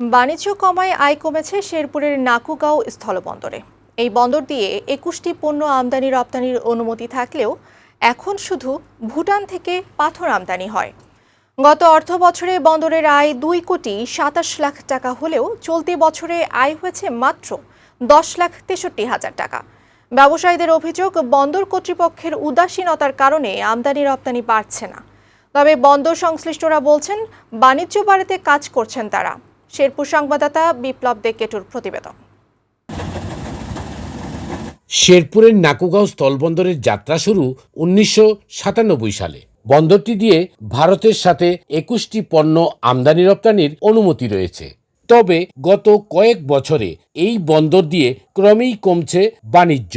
বাণিজ্য কমায় আয় কমেছে শেরপুরের নাকুগাঁও স্থলবন্দরে। এই বন্দর দিয়ে একুশটি পণ্য আমদানি রপ্তানির অনুমতি থাকলেও এখন শুধু ভুটান থেকে পাথর আমদানি হয়। গত অর্থ বছরে বন্দরের আয় দুই কোটি সাতাশ লাখ টাকা হলেও চলতি বছরে আয় হয়েছে মাত্র দশ লাখ তেষট্টি হাজার টাকা। ব্যবসায়ীদের অভিযোগ, বন্দর কর্তৃপক্ষের উদাসীনতার কারণে আমদানি রপ্তানি বাড়ছে না। তবে বন্দর সংশ্লিষ্টরা বলছেন, বাণিজ্য বাড়িতে কাজ করছেন তারা। শেরপুর সংবাদদাতা বিপ্লব দেকেটুর প্রতিবেদন। শেরপুরের নাকুগাঁও স্থলবন্দরের যাত্রা শুরু উনিশশো সাতানব্বই সালে। বন্দরটি দিয়ে ভারতের সাথে একুশটি পণ্য আমদানি রপ্তানির অনুমতি রয়েছে। তবে গত কয়েক বছরে এই বন্দর দিয়ে ক্রমেই কমছে বাণিজ্য।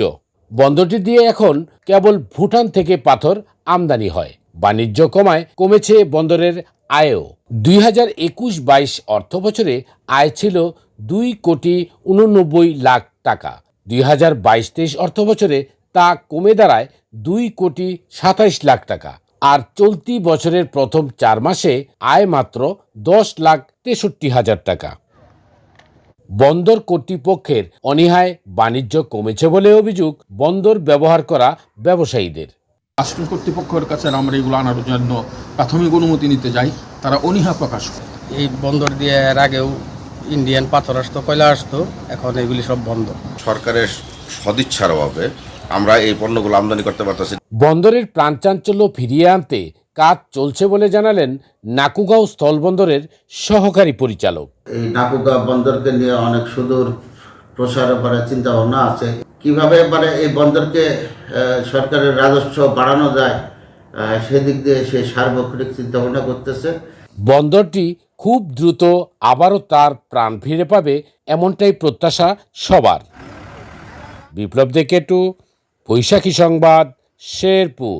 বন্দরটি দিয়ে এখন কেবল ভুটান থেকে পাথর আমদানি হয়। বাণিজ্য কমায় কমেছে বন্দরের আয়ও। দুই হাজার একুশ বাইশ অর্থ বছরে আয় ছিল দুই কোটি উননব্বই লাখ টাকা। দুই হাজার বাইশ তেইশ অর্থ বছরে তা কমে দাঁড়ায় দুই কোটি সাতাইশ লাখ টাকা। আর চলতি বছরের প্রথম চার মাসে আয় মাত্র দশ লাখ তেষট্টি হাজার টাকা। বন্দর কর্তৃপক্ষের অনীহায় বাণিজ্য কমেছে বলে অভিযোগ বন্দর ব্যবহার করা ব্যবসায়ীদের। রাষ্ট্র কর্তৃপক্ষের কাছে আমরা এগুলো আনার জন্য প্রাথমিক অনুমতি নিতে যাই। তারা অনীহা প্রকাশ করে। এই বন্দর দিয়ে এর আগেও ইন্ডিয়ান পাথর আসতো কয়লা আসতো এখন এগুলি সব বন্ধ। সরকারের সদিচ্ছার অভাবে আমরা এই পণ্যগুলো আমদানি করতে পারতেছি। বন্দরের প্রাণচাঞ্চল্য ফিরিয়ে আনতে কাজ চলছে বলে জানালেন নাকুগাঁও স্থলবন্দরের সহকারী পরিচালক। এই নাকুগা বন্দরকে নিয়ে অনেক সুদূর প্রসার করার চিন্তা ভাবনা আছে। কীভাবে মানে এই বন্দরকে সরকারের রাজস্ব বাড়ানো যায় সেদিক দিয়ে সে সার্বক্ষণিক চিন্তা ভাবনা করতেছে। বন্দরটি খুব দ্রুত আবারও তার প্রাণ ফিরে পাবে এমনটাই প্রত্যাশা সবার। বিপ্লব দেকেটু বৈশাখী সংবাদ, শেরপুর।